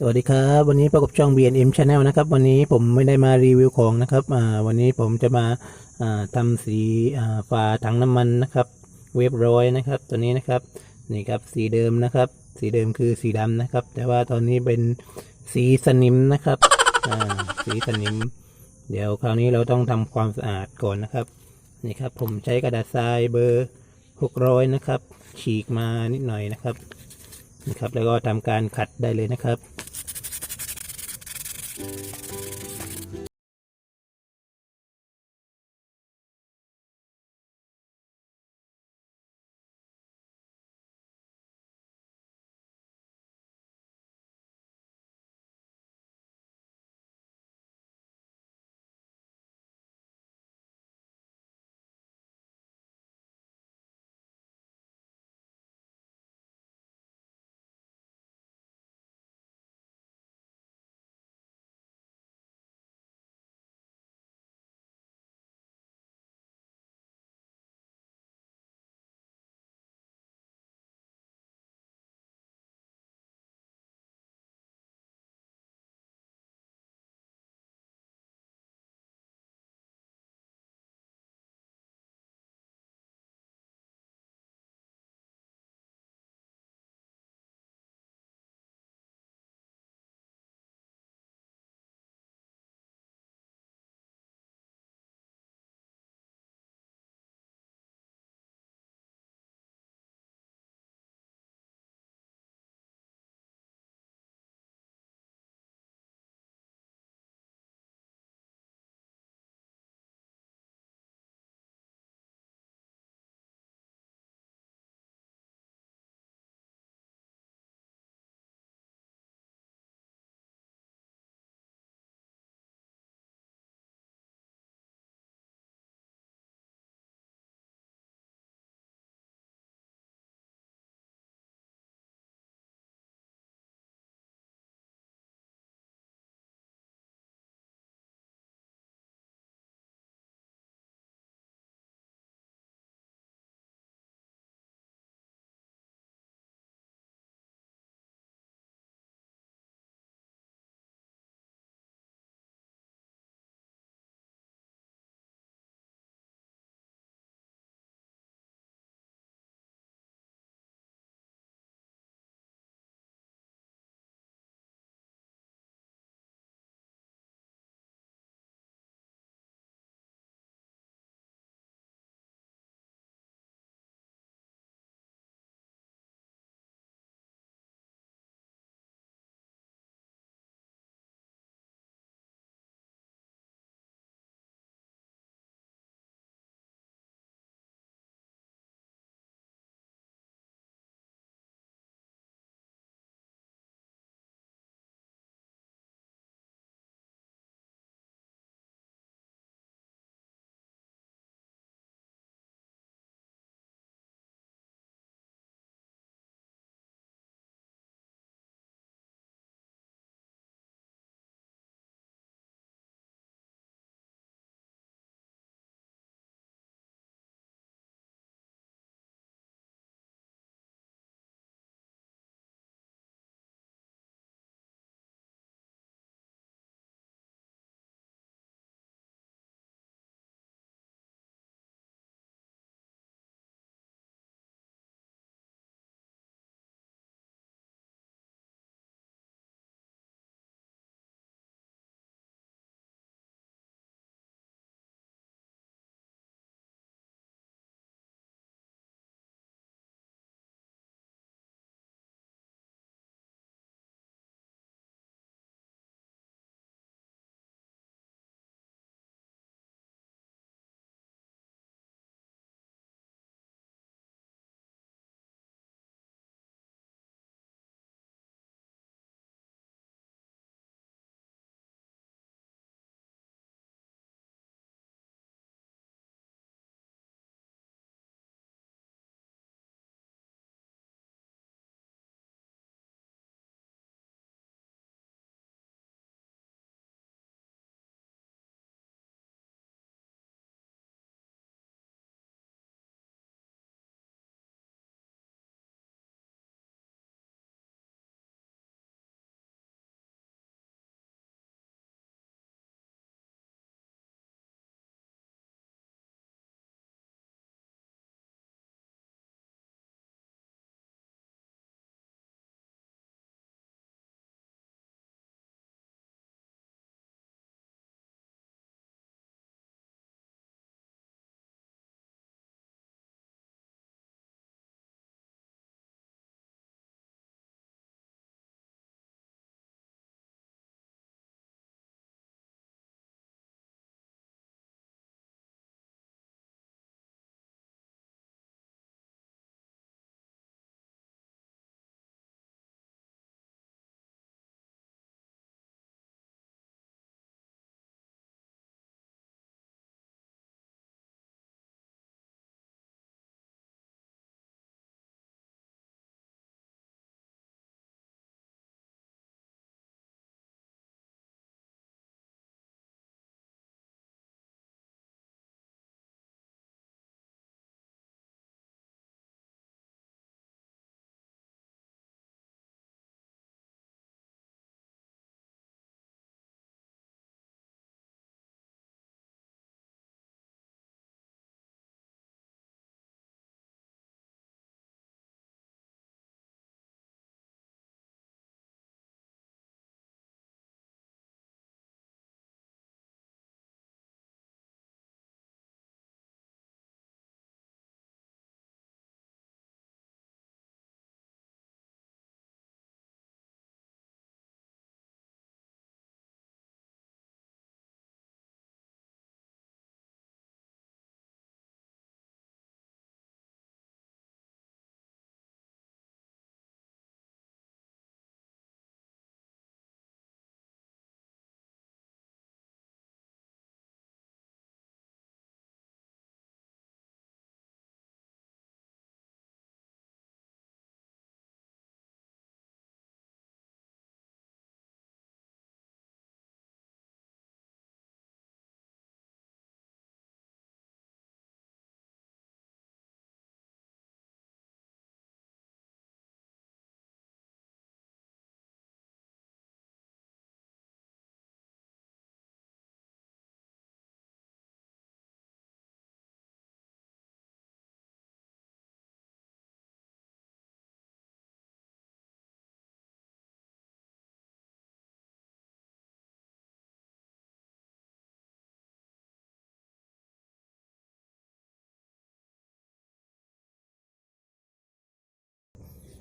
สวัสดีครับ วันนี้ประกบช่อง bnm Channel นะครับ วันนี้ผมไม่ได้มารีวิวของนะครับวันนี้ผมจะมาทำสีฝาถังน้ำมันนะครับ เวฟร้อยนะครับ ตัวนี้นะครับนี่ครับสีเดิมนะครับ สีเดิมคือสีดำนะครับ แต่ว่าตอนนี้เป็นสีสนิมนะครับสีสนิม เดี๋ยวคราวนี้เราต้องทำความสะอาดก่อนนะครับนี่ครับผมใช้กระดาษทรายเบอร์600นะครับฉีกมานิดหน่อยนะครับนะครับ แล้วก็ทำการขัดได้เลยนะครับ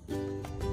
Música